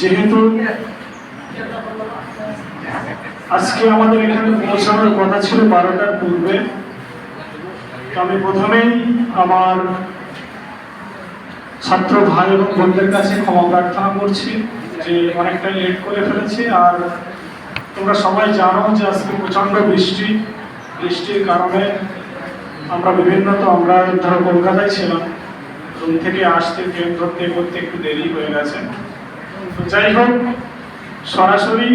যেহেতু আজকে আমাদের এখানে পৌঁছানোর কথা ছিল বারোটার পূর্বে আমি প্রথমেই আমার ছাত্র ভাই এবং বোনদের কাছে ক্ষমা প্রার্থনা করছি যে অনেকটা লেট করে ফেলেছি। আর তোমরা সবাই জানো যে আজকে প্রচণ্ড বৃষ্টি। বৃষ্টির কারণে আমরা বিভিন্ন, তো আমরা ধরো কলকাতায় ছিলাম। রুম থেকে আসতে ট্রেন ধরতে করতে একটু দেরি হয়ে গেছে। যাই হোক, সরাসরি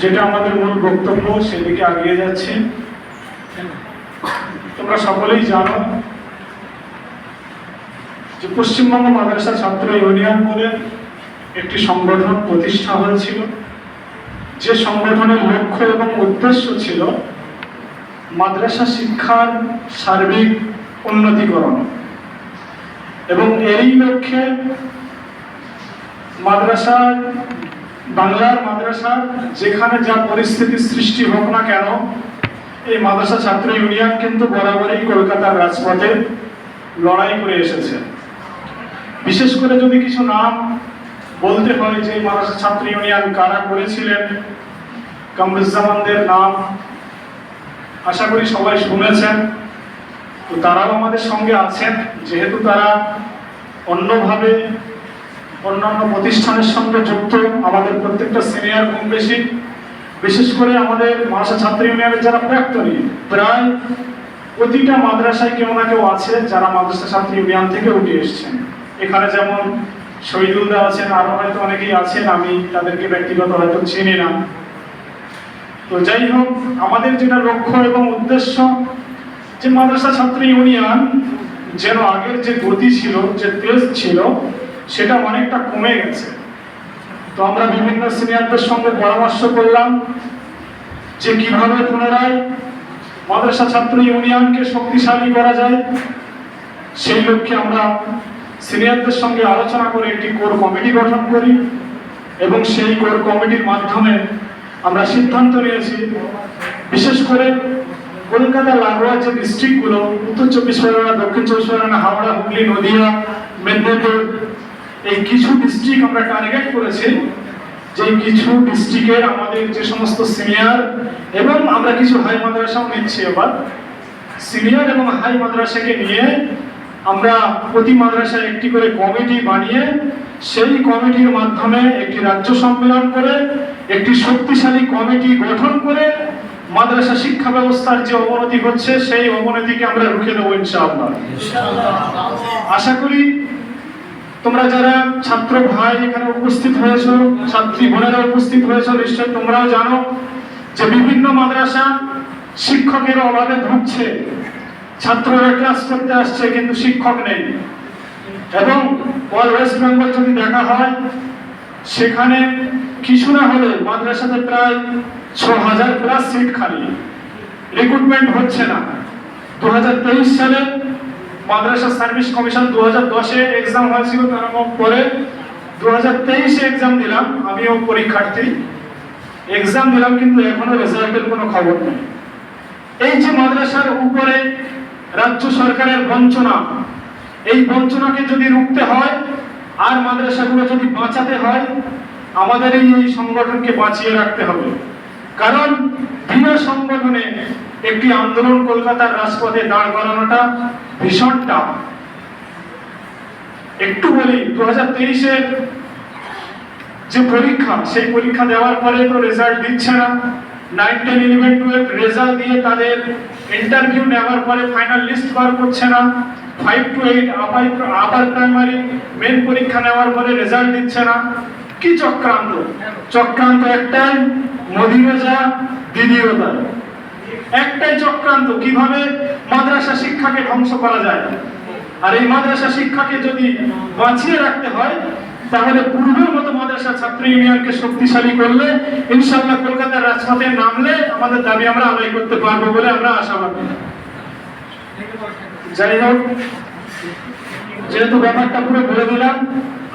যেটা আমাদের মূল বক্তব্য, সেদিকে এগিয়ে যাচ্ছি। তোমরা সকলেই জানো যে পশ্চিমবঙ্গ মাদ্রাসা ছাত্র ইউনিয়ন বলে একটি সংগঠন প্রতিষ্ঠা হয়েছিল। যে সংগঠনের লক্ষ্য এবং উদ্দেশ্য ছিল মাদ্রাসা শিক্ষার সার্বিক উন্নতিকরণ। এবং এরই লক্ষ্যে মাদ্রাসার, বাংলার মাদ্রাসা যেখানে যা পরিস্থিতি সৃষ্টি হোক না কেন, এই মাদ্রাসা ছাত্র ইউনিয়ন কিন্তু বরাবরই কলকাতার রাজপথে লড়াই করে এসেছে। বিশেষ করে যদি কিছু নাম বলতে হয় যে মাদ্রাসা ছাত্র ইউনিয়ন কারা করেছিলেন, কামরুজ্জামানদের নাম আশা করি সবাই শুনেছেন। তো তারাও আমাদের সঙ্গে আছেন, যেহেতু তারা অন্যভাবে অন্যান্য প্রতিষ্ঠানের সঙ্গে যুক্ত আমাদের প্রত্যেকটা সিনিয়র কম বেশি বিশেষ করে আমাদের মাদ্রাসা ছাত্র ইউনিয়নের যারা প্রাক্তনী প্রায় প্রতিটা মাদ্রাসায় কেউ না কেউ আছে যারা মাদ্রাসা ছাত্র ইউনিয়ন থেকে উঠে এসছেন। এখানে যেমন শহীদুল্লাহ আছেন, আরও হয়তো অনেকেই আছেন, আমি তাদেরকে ব্যক্তিগত হয়তো চিনি না। তো যাই হোক, আমাদের যেটা লক্ষ্য এবং উদ্দেশ্য যে মাদ্রাসা ছাত্র ইউনিয়ন যেন আগের যে গতি ছিল, যে তেজ ছিল সেটা অনেকটা কমে গেছে। তো আমরা বিভিন্ন সিনিয়রদের সঙ্গে পরামর্শ করলাম যে কীভাবে পুনরায় মাদ্রাসা ছাত্র ইউনিয়নকে শক্তিশালী করা যায়। সেই লক্ষ্যে আমরা সিনিয়রদের সঙ্গে আলোচনা করে একটি কোর কমিটি গঠন করি এবং সেই কোর কমিটির মাধ্যমে আমরা সিদ্ধান্ত নিয়েছি, বিশেষ করে কলকাতা লাগোয়া যে ডিস্ট্রিক্টগুলো উত্তর চব্বিশ পরগনা, দক্ষিণ চব্বিশ পরগনা, হাওড়া, হুগলি, নদিয়া, মেদিনীপুর এই কিছু ডিস্ট্রিক্ট আমরা টার্গেট করেছি যে কিছু ডিস্ট্রিক্টের আমাদের যে সমস্ত সিনিয়র এবং আমরা কিছু হাই মাদ্রাসাও নিচ্ছি এবার। সিনিয়র এবং হাই মাদ্রাসাকে নিয়ে আমরা প্রতি মাদ্রাসায় একটি করে কমিটি বানিয়ে সেই কমিটির মাধ্যমে একটি রাজ্য সম্মেলন করে একটি শক্তিশালী কমিটি গঠন করে মাদ্রাসা শিক্ষা ব্যবস্থার যে অবনতি হচ্ছে সেই অবনতিকে আমরা রুখে দেবো ইনশাআল্লাহ। আশা করি তোমরা যারা ছাত্র ভাই এখানে উপস্থিত হয়েছো, ছাত্রী বোনেরা উপস্থিত হয়েছো, নিশ্চয় তোমরাও জানো যে বিভিন্ন মাদ্রাসা শিক্ষকের অভাবে ভুগছে। ছাত্ররা ক্লাস করতে আসছে, কিন্তু শিক্ষক নেই। এবং অল ওয়েস্ট বেঙ্গল যদি দেখা হয়, সেখানে কিছু না হলে মাদ্রাসাতে প্রায় ছ হাজার প্লাস সিট খালি। রিক্রুটমেন্ট হচ্ছে না। দু হাজার তেইশ সালে মাদ্রাসা সার্ভিস কমিশন দু হাজার দশে এক্সাম হয়েছিল, তার পরে দু হাজার তেইশে এক্সাম দিলাম, আমিও পরীক্ষার্থী। এক্সাম দিলাম, কিন্তু এখনও রেজাল্টের কোনো খবর নেই। এই যে মাদ্রাসার উপরে রাজ্য সরকারের বঞ্চনা, এই বঞ্চনাকে যদি রুখতে হয়, আর মাদ্রাসাগুলো যদি বাঁচাতে হয়, আমাদের এই সংগঠনকে বাঁচিয়ে রাখতে হবে। কারণ বিনা সংগঠনে একটি আন্দোলন কলকাতার রাজপথে দাঁড় করানোটা ভীষণ টাফ। একটু বলি দু হাজার তেইশের যে পরীক্ষা, সেই পরীক্ষা দেওয়ার পরে তো রেজাল্ট দিচ্ছে না। Nine ten eleven twelve result দিয়ে তাদের ইন্টারভিউ নেওয়ার পরে ফাইনাল লিস্ট বার করছে না। Five to eight upper upper primary main পরীক্ষা নেওয়ার পরে রেজাল্ট দিচ্ছে না। কি চক্রান্ত? চক্রান্ত একটাই মোদিও যা দিদিও তাই। একটাই চক্রান্ত, কীভাবে মাদ্রাসা শিক্ষাকে ধ্বংস করা যায়। আর এই মাদ্রাসা শিক্ষাকে যদি বাঁচিয়ে রাখতে হয়, তাহলে পূর্বের মতো মাদ্রাসা ছাত্র ইউনিয়নকে শক্তিশালী করলে, ইনশাআল্লাহ কলকাতার রাজপথে নামলে আমাদের দাবি আমরা আদায় করতে পারব বলে আমরা আশাবাদী। যাই হোক, যেহেতু ব্যাপারটা পুরো বলে দিলাম,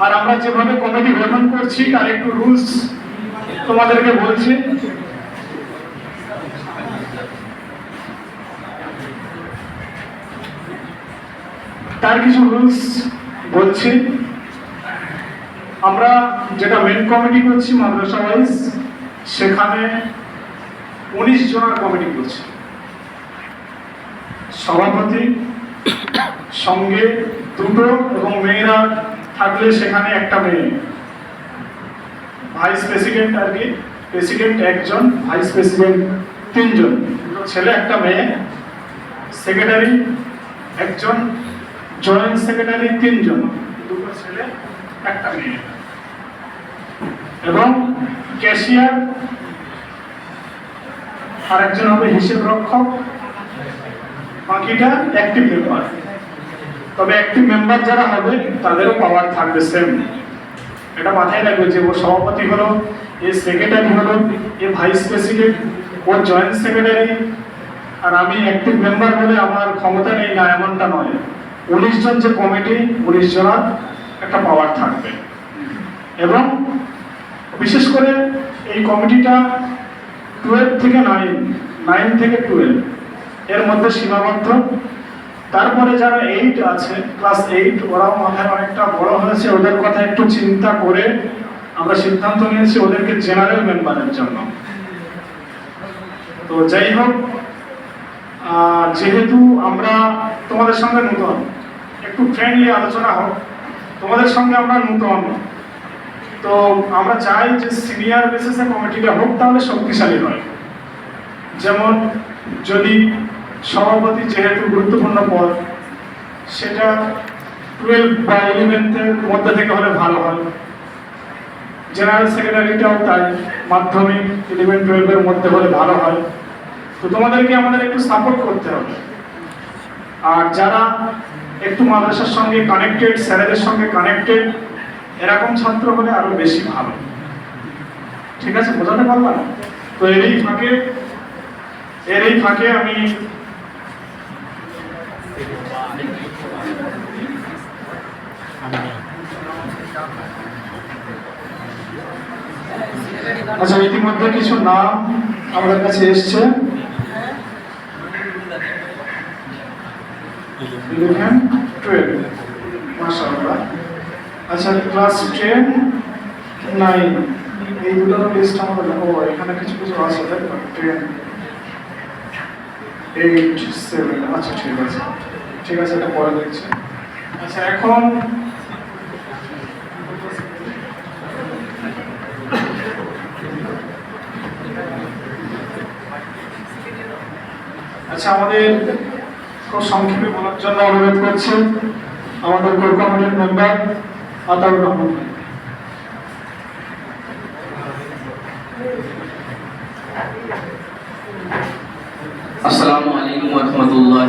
আর আমরা যেভাবে কমিটি গঠন করছি তার একটু রুলস তোমাদেরকে বলছি তার কিছু রুলস বলছি। আমরা যেটা মেন কমিটি করছি মাদ্রাসা ওয়াইজ সেখানে উনিশ জনের কমিটি করছি। সভাপতি, সঙ্গে দুটো এবং মেয়েরা থাকলে সেখানে একটা মেয়ে। ভাইস প্রেসিডেন্ট আর কি প্রেসিডেন্ট একজন ভাইস প্রেসিডেন্ট তিনজন। ছেলে, একটা মেয়ে। সেক্রেটারি একজন জয়েন্ট সেক্রেটারি তিনজন, দুটো ছেলে, একটা মেয়ে। এবং ক্যাশিয়ার আর একজন হবে হিসেব রক্ষক, বাকিটা অ্যাক্টিভ মেম্বার তবে অ্যাক্টিভ মেম্বার যারা হবে, তাদেরও পাওয়ার থাকবে সেম এটা মাথায় রাখবে যে ও সভাপতি হলো, এ সেক্রেটারি হলো, এ ভাইস প্রেসিডেন্ট ও জয়েন্ট সেক্রেটারি আর আমি অ্যাক্টিভ মেম্বার বলে আমার ক্ষমতা নেই, না এমনটা নয়। উনিশ জন যে কমিটি উনিশ জনের একটা পাওয়ার থাকবে। এবং বিশেষ করে এই কমিটিটা টুয়েলভ থেকে নাইন নাইন থেকে টুয়েলভ এর মধ্যে সীমাবদ্ধ। তারপরে যারা এইট আছে ক্লাস এইট ওরাও মাথায় অনেকটা বড় হয়েছে। ওদের কথা একটু চিন্তা করে আমরা সিদ্ধান্ত নিয়েছি ওদেরকে জেনারেল মেম্বারের জন্য। তো যাই হোক যেহেতু আমরা তোমাদের সঙ্গে নূতন একটু ফ্রেন্ডলি আলোচনা হোক। তোমাদের সঙ্গে আমরা নূতন। তো আমরা চাই যে সিনিয়র বেসিসে কমিটিটা হোক, তাহলে শক্তিশালী হয়। যেমন যদি সভাপতি যেহেতু গুরুত্বপূর্ণ পদ, সেটা টুয়েলভ বা ইলেভেন্থের মধ্যে থেকে হলে ভালো হয়। জেনারেল সেক্রেটারিটাও তাই, মাধ্যমিক ইলেভেন টুয়েলভের মধ্যে হলে ভালো হয়। তো তোমাদেরকে আমাদের একটু সাপোর্ট করতে হবে। আর যারা একটু মাদ্রাসার সঙ্গে কানেক্টেড স্যারেদের সঙ্গে কানেক্টেড এরকম ছাত্র হলে আরও বেশি ভালো। ঠিক আছে, বোঝাতে পারলাম? তো এরই ফাঁকে এর এই ফাঁকে আমি আচ্ছা ইতিমধ্যে কিছু নাম আমাদের কাছে এসছে। ইলেভেন টুয়েলভ মাশাআল্লাহ। আচ্ছা ক্লাস টেন নাইন এই দুটোর লিস্ট আমাদের ও এখানে কিছু কিছু আছে তো টেন এইট সেভেন আচ্ছা ঠিক আছে। ঠিক আছে, এটা পরে দেখছি। আচ্ছা এখন আচ্ছা আমাদের খুব সংক্ষেপে বলার জন্য অনুরোধ করছি আমাদের কোর কমিটির মেম্বার আতাউর রহমান। আসসালামু আলাইকুম রহমতুল্লাহ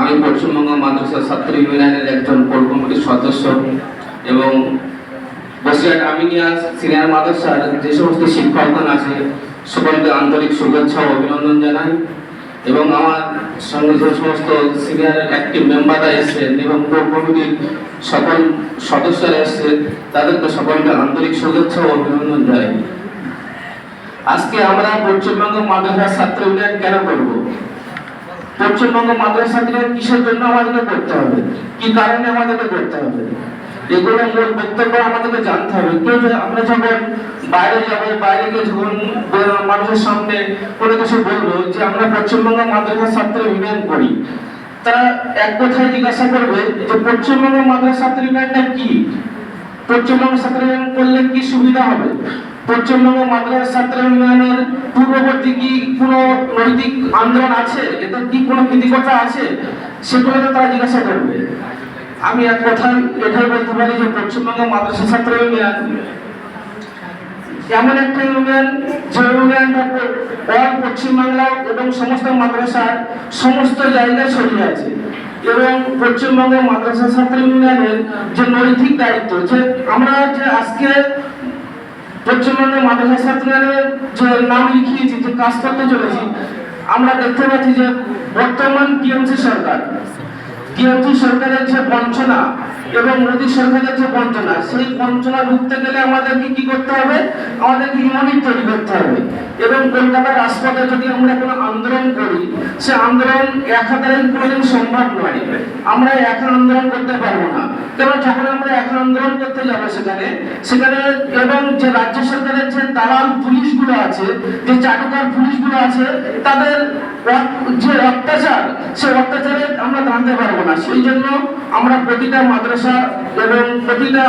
আমি পশ্চিমবঙ্গ মাদ্রাসা ছাত্র ইউনিয়নের একজন কোর কমিটির সদস্য এবং বসিরহাট আমিনিয়া সিনিয়র মাদ্রাসার যে সমস্ত শিক্ষকগণ আছে সকলকে আন্তরিক শুভেচ্ছা ও অভিনন্দন জানাই এবং আমার সঙ্গে যে সমস্ত সিনিয়র অ্যাক্টিভ মেম্বাররা এসেছেন এবং কোর কমিটির সকল সদস্যরা এসেছেন, তাদেরকে সকলকে আন্তরিক শুভেচ্ছা ও অভিনন্দন জানাই। আজকে আমরা পশ্চিমবঙ্গ মাদ্রাসা ছাত্র ইউনিয়ন কেন করব? পশ্চিমবঙ্গ মাদ্রাসা ইউনিয়ন কিসের জন্য আমাদেরকে করতে হবে? কি কারণে আমাদেরকে করতে হবে? এগুলো মূল বক্তব্য আমাদেরকে জানতে হবে। যে আমরা যখন বাইরে যাব, বাইরে গিয়ে যখন মানুষের সামনে কোনো কিছু বলব যে আমরা পশ্চিমবঙ্গ মাদ্রাসা ছাত্র ইউনিয়ন করি, তারা এক কথায় জিজ্ঞাসা করবে যে পশ্চিমবঙ্গ মাদ্রাসা ছাত্র ইউনিয়নটা কি? পশ্চিমবঙ্গ ছাত্র ইউনিয়ন করলে কি সুবিধা হবে? পশ্চিমবঙ্গ মাদ্রাসা ছাত্র ইউনিয়নের পূর্ববর্তী কি কোনো নৈতিক আন্দোলন আছে? এতে কি কোনো কৃতিকতা আছে? সেগুলো তারা জিজ্ঞাসা করবে। আমি এক কথায় এটাই বলতে পারি যে পশ্চিমবঙ্গ মাদ্রাসা ছাত্র ইউনিয়ন, এমন একটা ইউনিয়ন যে ইউনিয়নটা অল পশ্চিমবাংলা এবং সমস্ত মাদ্রাসার সমস্ত জায়গায় ছড়িয়ে আছে। এবং পশ্চিমবঙ্গ মাদ্রাসা ছাত্র ইউনিয়নের যে নৈতিক দায়িত্ব, যে আমরা যে আজকে পশ্চিমবঙ্গের মাদ্রাসা ছাত্র ইউনিয়নের যে নাম লিখিয়েছি, যে কাজ করতে চলেছি, আমরা দেখতে পাচ্ছি যে বর্তমান টিএমসি সরকার বিএনপি সরকারের যে বঞ্চনা এবং মোদী সরকারের যে বঞ্চনা, সেই বঞ্চনা রুখতে গেলে আমাদেরকে কি করতে হবে? আমাদেরকে ইউনিট তৈরি করতে হবে। এবং কলকাতার রাজপথে যদি আমরা কোনো আন্দোলন করি, সে আন্দোলন এক হাজারে কোনোদিন সম্ভব নয়। আমরা একা আন্দোলন করতে পারব না। কারণ যখন আমরা একা আন্দোলন করতে যাব সেখানে সেখানে এবং যে রাজ্য সরকারের যে দালাল পুলিশগুলো আছে, যে চাটুকার পুলিশগুলো আছে, তাদের যে অত্যাচার, সে অত্যাচারে আমরা জানতে পারব না। সেই জন্য আমরা প্রতিটা মাদ্রাসা এবং প্রতিটা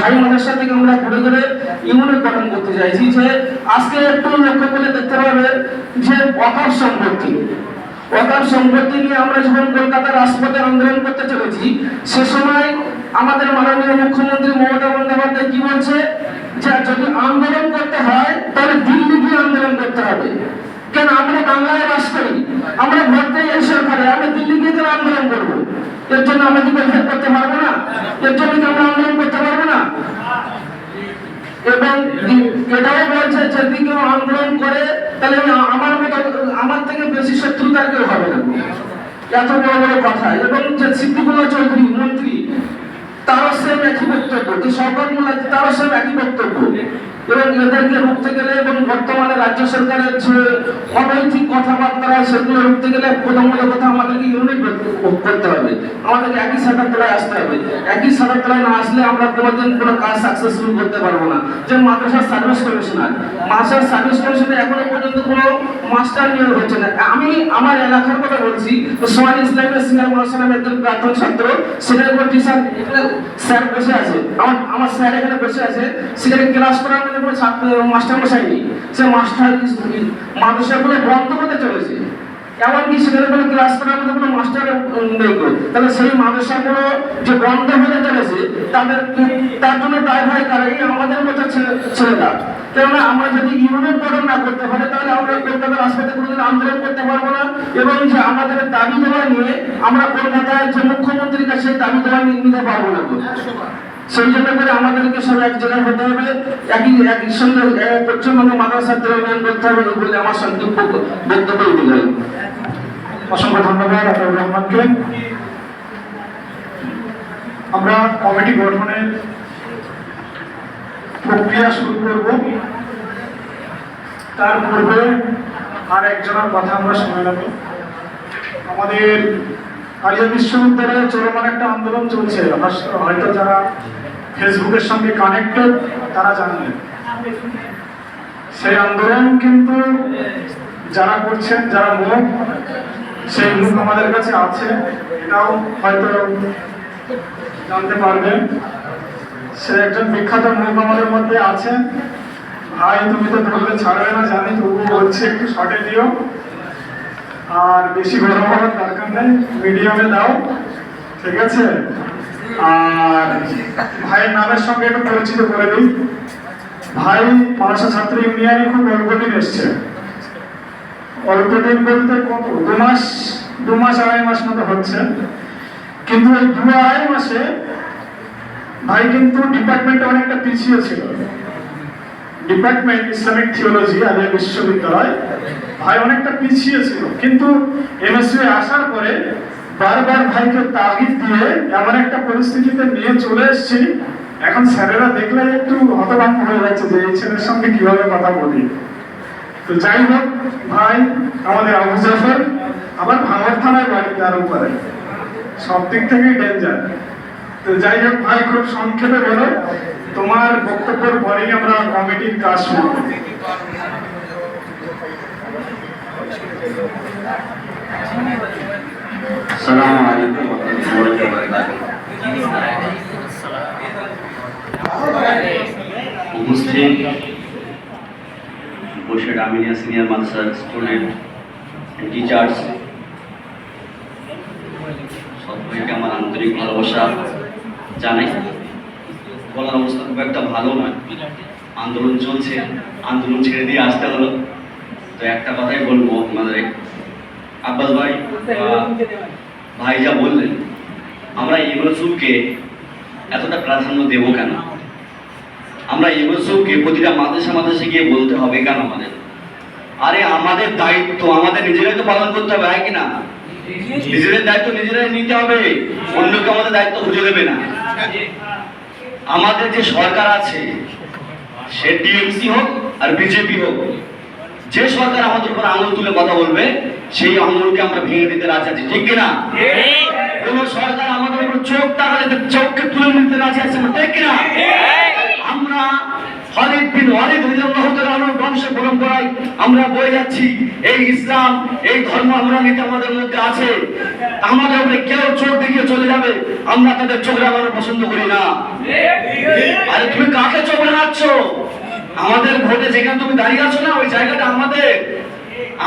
হাই মাদ্রাসা থেকে আমরা ঘুরে ঘুরে ইউনিট গঠন করতে চাইছি যে আজকে একটু লক্ষ্য করলে দেখতে পাবে যে অকার সম্পত্তি। অকার সম্পত্তি নিয়ে আমরা যখন কলকাতার রাজপথে আন্দোলন করতে চলেছি, সে সময় আমাদের মাননীয় মুখ্যমন্ত্রী মমতা বন্দ্যোপাধ্যায় কি বলছে? যে যদি আন্দোলন করতে হয়, তাহলে দিল্লি গিয়ে আন্দোলন করতে হবে। কেন আমরা বাংলায় বাস করি? আমরা ভোট দিই এই সরকারে আমরা দিল্লি গিয়ে কেন আন্দোলন করব। এর জন্য আমরা কি পরিহার করতে পারব না। এর জন্য কি আমরা আন্দোলন করতে পারব না। এবং এটাও বলছে, যদি কেউ আন্দোলন করে, তাহলে আমার মতো, আমার থেকে বেশি শত্রুতার কেউ হবে না। এত বড় বড় কথা। এবং যে সিদ্দিকুল্লাহ চৌধুরী, মন্ত্রী, তারও সেম একই বক্তব্য। যে সরকার মূল্য তারও সেম একই বক্তব্য। এবং এদেরকে রুখতে গেলে এবং বর্তমানে রাজ্য সরকারের যে অনৈতিক কথাবার্তা, সেগুলো রুখতে গেলে প্রথমত কথা আমাদেরকে ইউনিট করতে হবে। আমাদেরকে একই সাঁতার আসতে হবে। একই সাঁতার না আসলে আমরা কোনোদিন কোনো কাজ সাকসেসফুল করতে পারব না। যে মাদ্রাসা সার্ভিস কমিশনার মাদ্রাসা সার্ভিস কমিশনে এখনও পর্যন্ত কোনো মাস্টার নিয়োগ হচ্ছে না। আমি আমার এলাকার কথা বলছি সোহান ইসলামের সিনিয়র মহাসনের একজন প্রাক্তন ছাত্র কোনো টিচার, স্যার বসে আছে। আমার আমার স্যার এখানে বসে আছে। সেখানে ক্লাস করার মধ্যে কোনো ছাত্র মাস্টার নেই। সে মাস্টার মাদ্রাসাগুলো বন্ধ হতে চলেছে। এমনকি সেখানে কোনো ক্লাস করার মধ্যে কোনো মাস্টার নেই তাহলে সেই যে বন্ধ হতে চলেছে, তাদের তার জন্য দায় এই আমাদের মতো ছেলেরা কেননা আমরা যদি গঠন না করতে তাহলে আমরা কলকাতার কোনোদিন আন্দোলন করতে পারব না। এবং যে আমাদের দাবি দেওয়া নিয়ে আমরা কলকাতায় যে মুখ্যমন্ত্রীর কাছে দাবি দেওয়া নিতে পারব না। সেই জন্য করে আমাদেরকে সব এক জায়গায় হতে হবে, একই একই সঙ্গে পশ্চিমবঙ্গ মাদ্রাসা উন্নয়ন করতে হবে বলে আমার সংক্ষিপ্ত বক্তব্য দিলেন অসংখ্য ধন্যবাদ আতাউর রহমানকে। আমরা কমিটি গঠনের প্রক্রিয়া শুরু করব। তার পূর্বে আর একজনের কথা আমরা শুনে নেব। আমাদের আলিয়া বিশ্ববিদ্যালয়ে চলমান একটা আন্দোলন চলছে। হয়তো যারা ফেসবুকের সঙ্গে কানেক্টেড তারা জানবেন সেই আন্দোলন কিন্তু যারা করছেন, যারা মুখ, সেই মুখ আমাদের কাছে আছে। এটাও হয়তো জানতে পারবেন। সে একজন বিখ্যাত মুখ আমাদের মধ্যে আছে। ভাই, তুমি তো ধরলে ছাড়বে না, জানি, তবুও বলছি, একটু শর্টে দিও। আর বেশি গরম হওয়ার দরকার নেই মিডিয়ামে দাও। ঠিক আছে? আর ভাইয়ের নামের সঙ্গে একটু পরিচিত করে দিই। ভাই ছাত্র ইউনিয়নে খুব এসছে। দু মাস দু মাস, আড়াই মাস মতো হচ্ছে। কিন্তু ওই দু আড়াই মাসে ভাই কিন্তু ডিপার্টমেন্টে অনেকটা পিছিয়ে ছিল। ডিপার্টমেন্ট ইসলামিক থিওলজি, আলিয়া বিশ্ববিদ্যালয়, ভাই অনেকটা পিছিয়ে ছিল। কিন্তু এমএসইউ আসার পরে বারবার ভাইকে তাগিদ দিয়ে এমন একটা পরিস্থিতিতে নিয়ে চলে এসেছি। এখন স্যারেরা দেখলে একটু হতভম্ব হয়ে যাচ্ছে যে এই ছেলের সঙ্গে কীভাবে কথা বলি। তো যাই হোক, ভাই, আমাদের আবু জাফর, আবার ভাঙর থানায় বাড়ি তার উপরে। সব দিক থেকেই ডেঞ্জার তো যাই হোক, ভাই, খুব সংক্ষেপে বলো, তোমার বক্তব্যের পরেই আমরা কমিটির কাজ শুরু السلام عليكم ورحمة الله وبركاته উপস্থিত বসে আমিনিয়া সিনিয়র মাদ্রাসার স্টুডেন্ট টিচার্স সবাইকে আমার আন্তরিক ভালোবাসা জানাই বলার অবস্থা খুব একটা ভালো নয় আন্দোলন চলছে আন্দোলন ছেড়ে দিয়ে আসতে হলো তো একটা কথাই বলবো আপনাদের আব্বাস ভাই আহ, ভাই যা বললেন, আমরা ইউনুসুফকে এতটা প্রাধান্য দেব কেন? আমরা ইউনুসুফকে প্রতিটা মাদ্রাসা মাদ্রাসা গিয়ে বলতে হবে কেন আমাদের? আরে আমাদের দায়িত্ব, আমাদের নিজেরাই তো পালন করতে হবে, হয় কিনা নিজেদের দায়িত্ব নিজেরাই নিতে হবে অন্যকে আমাদের দায়িত্ব খুঁজে দেবে না। আমাদের যে সরকার আছে, সে টিএমসি হোক আর বিজেপি হোক যে সরকার আমাদের উপর আঙুল তুলে কথা বলবে সেই আঙুলকে আমরা ভেঙে দিতে রাজি আছি। ঠিক কিনা? কোন সরকার আমাদের উপর চোখ তাকালে চোখকে তুলে নিতে রাজি আছে ঠিক কিনা? আমরা বিন ওয়ালিদ রাদিয়াল্লাহু বংশ পরম্পরায় আমরা বয়ে যাচ্ছি। এই ইসলাম এই ধর্ম আমরা নিতে আমাদের মধ্যে আছে। আমাদের উপরে কেউ চোখ দেখিয়ে চলে যাবে। আমরা তাদের চোখ লাগানো পছন্দ করি না। আরে তুমি কাকে চোখ লাগাচ্ছ আমাদের ভোটে যেখানে তুমি দাঁড়িয়ে আছো না ওই জায়গাটা আমাদের।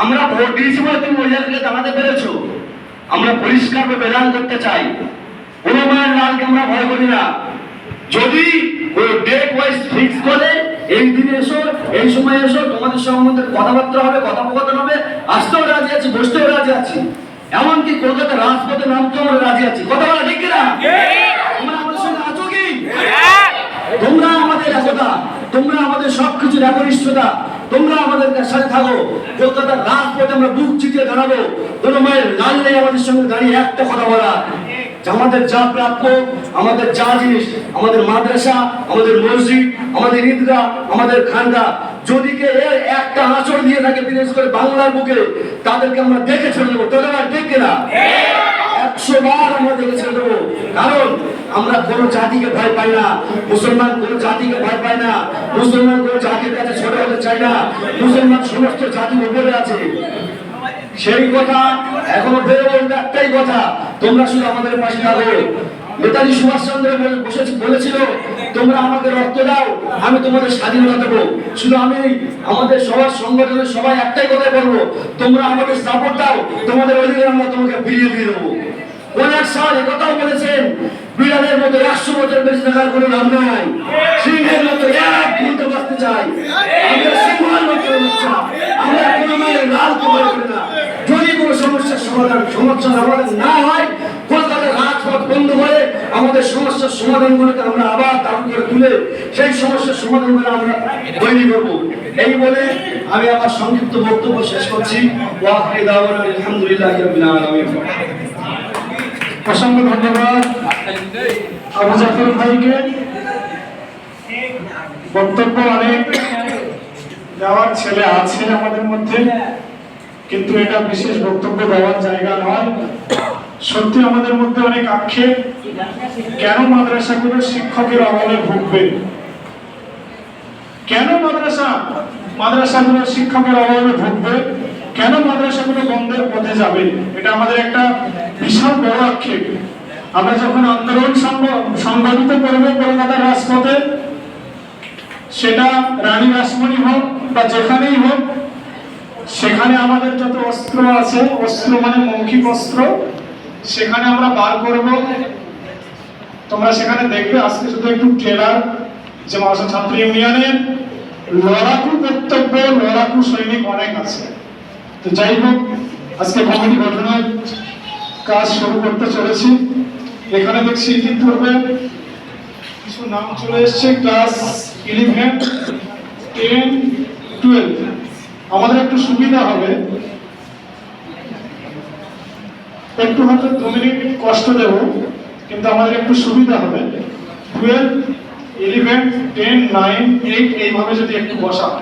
আমরা ভোট দিয়েছি বলে তুমি ওই জায়গায় দাঁড়াতে পেরেছ আমরা পরিষ্কারভাবে বেদান করতে চাই। কোনো মায়ের লালকে আমরা ভয় করি না। যদি ওই ডেট ওয়াইজ ফিক্স করে এই দিনে এসো এই সময় এসো তোমাদের সম্বন্ধে কথাবার্তা হবে কথোপকথন হবে। আসতেও রাজি আছি বসতেও রাজি আছি। এমনকি কলকাতা রাজপথে নামতেও আমরা রাজি আছি। কথা বলা ঠিক কিনা? তোমরা আমাদের সঙ্গে আছো কি? তোমরা আমাদের একতা, তোমরা আমাদের সবকিছুর একনিষ্ঠতা, তোমরা আমাদের সাথে থাকো। কলকাতার রাজপথে আমরা বুক চিতিয়ে দাঁড়াবো। কোনো মায়ের লাল নেই আমাদের সঙ্গে দাঁড়িয়ে একটা কথা বলা। আমাদের যা প্রাপ্য, আমাদের যা জিনিস, আমাদের মাদ্রাসা, আমাদের মসজিদ, আমাদের ঈদগাহ, আমাদের খানগা যদি কে এর একটা আঁচড় দিয়ে থাকে বিশেষ করে বাংলার বুকে, তাদেরকে আমরা দেখে ছেড়ে দেবো। তোদের আর দেখে না। একশো বার আমরা দেখে দেবো কারণ আমরা কোনো জাতিকে ভয় পাই না, মুসলমান কোনো জাতিকে ভয় পায় না, মুসলমান কোনো জাতির কাছে ছোট হতে চায় না, মুসলমান সমস্ত জাতির উপরে আছে। সেই কথা এখনও বেরো বলতে একটাই কথা, তোমরা শুধু আমাদের পাশে থাকো। নেতাজি সুভাষচন্দ্র বলে- বসে বলেছিল, তোমরা আমাকে রক্ত দাও, আমি তোমাদের স্বাধীনতা দেবো। শুধু আমি, আমাদের সবার সংগঠনের সবাই একটাই কথা বলব, তোমরা আমাকে সাপোর্ট দাও, তোমাদের অধিকার আমরা তোমাকে ফিরিয়ে দিয়ে দেবো। অনেক সাল একথাও বলেছেন, বিড়ালের মতো একশো বছর বেশি থাকার কোনো নাম নাই। সিংহের মতো এক ঘুরতে বাঁচতে চাই। আমরা সিংহের মতো আমরা কোনো মায়ের লাল কমাই করি না। যদি কোনো সমস্যার সমাধান সমস্যা সমাধান না হয়, কলকাতার রাজপথ বন্ধ করে আমাদের সমস্যার সমাধানগুলোকে আমরা আবার দাবি করে তুলে সেই সমস্যার সমাধানগুলো আমরা তৈরি করব। এই বলে আমি আমার সংক্ষিপ্ত বক্তব্য শেষ করছি। ওয়াহরি দাওয়ানা আলহামদুলিল্লাহ অসংখ্য ধন্যবাদ। আবু জাফর ভাইকে। বক্তব্য অনেক। দেওয়ার ছেলে আছে আমাদের মধ্যে, কিন্তু এটা বিশেষ বক্তব্য দেওয়ার জায়গা নয়। সত্যি আমাদের মধ্যে অনেক আক্ষেপ। কেন মাদ্রাসাগুলো শিক্ষকের অভাবে ভুগবে? কেন মাদ্রাসা মাদ্রাসাগুলো শিক্ষকের অভাবে ভুগবে? কেন মাদ্রাসাগুলো বন্ধের পথে যাবে? এটা আমাদের একটা বিশাল বড় আক্ষেপ। আমরা যখন আন্দোলন সংগ- সংগঠিত করব কলকাতার রাজপথে, সেটা রানী রাসমণি হোক বা যেখানেই হোক, সেখানে আমাদের যত অস্ত্র আছে, অস্ত্র মানে মৌখিক অস্ত্র, সেখানে আমরা বার করব। তোমরা সেখানে দেখবে, আজকে শুধু একটু ট্রেলার যে মহাশয় ছাত্র ইউনিয়নের লড়াকু কর্তব্য, লড়াকু সৈনিক অনেক আছে। তো যাই হোক, আজকে কমিটি গঠনের কাজ শুরু করতে চলেছি। এখানে দেখছি ইতিপূর্বে কিছু নাম চলে এসছে ক্লাস ইলেভেন টেন টুয়েলভ আমাদের একটু সুবিধা হবে। একটু হয়তো দু মিনিট কষ্ট দেব, কিন্তু আমাদের একটু সুবিধা হবে। Twelve eleven ten nine eight এইভাবে যদি একটু বসা